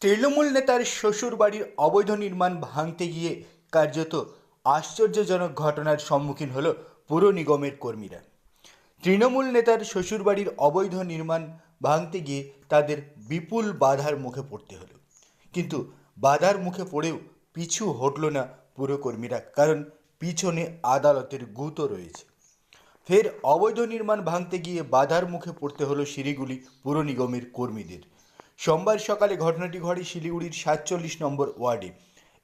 তৃণমূল নেতার শ্বশুর বাড়ির অবৈধ নির্মাণ ভাঙতে গিয়ে কার্যত আশ্চর্যজনক ঘটনার সম্মুখীন হল পুর নিগমের কর্মীরা। তৃণমূল নেতার শ্বশুরবাড়ির অবৈধ নির্মাণ ভাঙতে গিয়ে তাদের বিপুল বাধার মুখে পড়তে হলো। কিন্তু বাধার মুখে পড়েও পিছু হটল না পুরকর্মীরা কারণ পিছনে আদালতের গুঁতো রয়েছে। ফের অবৈধ নির্মাণ ভাঙতে গিয়ে বাধার মুখে পড়তে হলো শিলিগুড়ি পুর নিগমের কর্মীদের। সোমবার সকালে ঘটনাটি ঘটে শিলিগুড়ির সাতচল্লিশ নম্বর ওয়ার্ডে।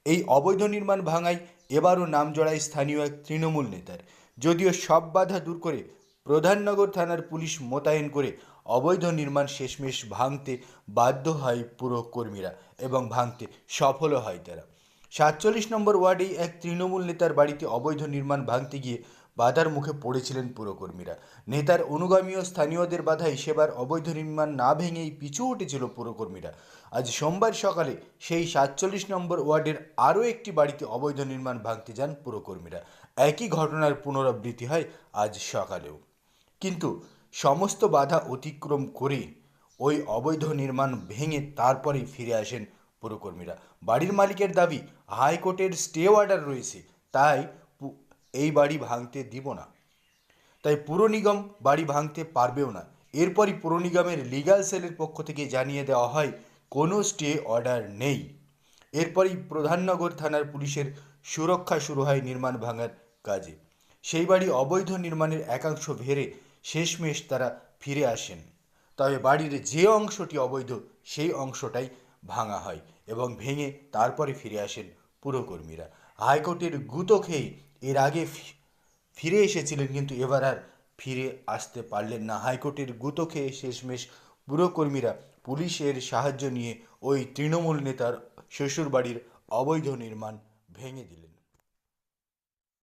এই অবৈধ নির্মাণ ভাঙায় এবারও নাম জড়ায় স্থানীয় এক তৃণমূল নেতার। যদিও সব বাধা দূর করে প্রধাননগর থানার পুলিশ মোতায়েন করে অবৈধ নির্মাণ শেষমেশ ভাঙতে বাধ্য হয় পুরো কর্মীরা এবং ভাঙতে সফলও হয় তারা। সাতচল্লিশ নম্বর ওয়ার্ডেই এক তৃণমূল নেতার বাড়িতে অবৈধ নির্মাণ ভাঙতে গিয়ে বাধার মুখে পড়েছিলেন পুরকর্মীরা। নেতার অনুগামী ও স্থানীয়দের বাধায় সেবার অবৈধ নির্মাণ না ভেঙেই পিছু উঠেছিল পুরকর্মীরা। আজ সোমবার সকালে সেই সাতচল্লিশ নম্বর ওয়ার্ডের আরও একটি বাড়িতে অবৈধ নির্মাণ ভাঙতে যান পুরকর্মীরা। একই ঘটনার পুনরাবৃত্তি হয় আজ সকালেও। কিন্তু সমস্ত বাধা অতিক্রম করে ওই অবৈধ নির্মাণ ভেঙে তারপরেই ফিরে আসেন পুরকর্মীরা। বাড়ির মালিকের দাবি, হাইকোর্টের স্টে অর্ডার রয়েছে, তাই এই বাড়ি ভাঙতে দিব না। তাই পুর নিগম বাড়ি ভাঙতে পারবেও না। এরপরই পুর নিগমের লিগ্যাল সেলের পক্ষ থেকে জানিয়ে দেওয়া হয়, কোনো স্টে অর্ডার নেই। এরপরই প্রধাননগর থানার পুলিশের সুরক্ষা শুরু হয় নির্মাণ ভাঙার কাজে। সেই বাড়ি অবৈধ নির্মাণের একাংশ ভেরে শেষমেশ তারা ফিরে আসেন। তবে বাড়ির যে অংশটি অবৈধ, সেই অংশটাই ভাঙা হয় এবং ভেঙে তারপরে ফিরে আসেন পুরকর্মীরা। হাইকোর্টের গুঁতো খেয়ে এর আগে ফিরে এসেছিলেন কিন্তু এবার আর ফিরে আসতে পারলেন না। হাইকোর্টের গুঁতো খেয়ে শেষমেশ পুরকর্মীরা পুলিশের সাহায্য নিয়ে ওই তৃণমূল নেতার শ্বশুরবাড়ির অবৈধ নির্মাণ ভেঙে দিলেন।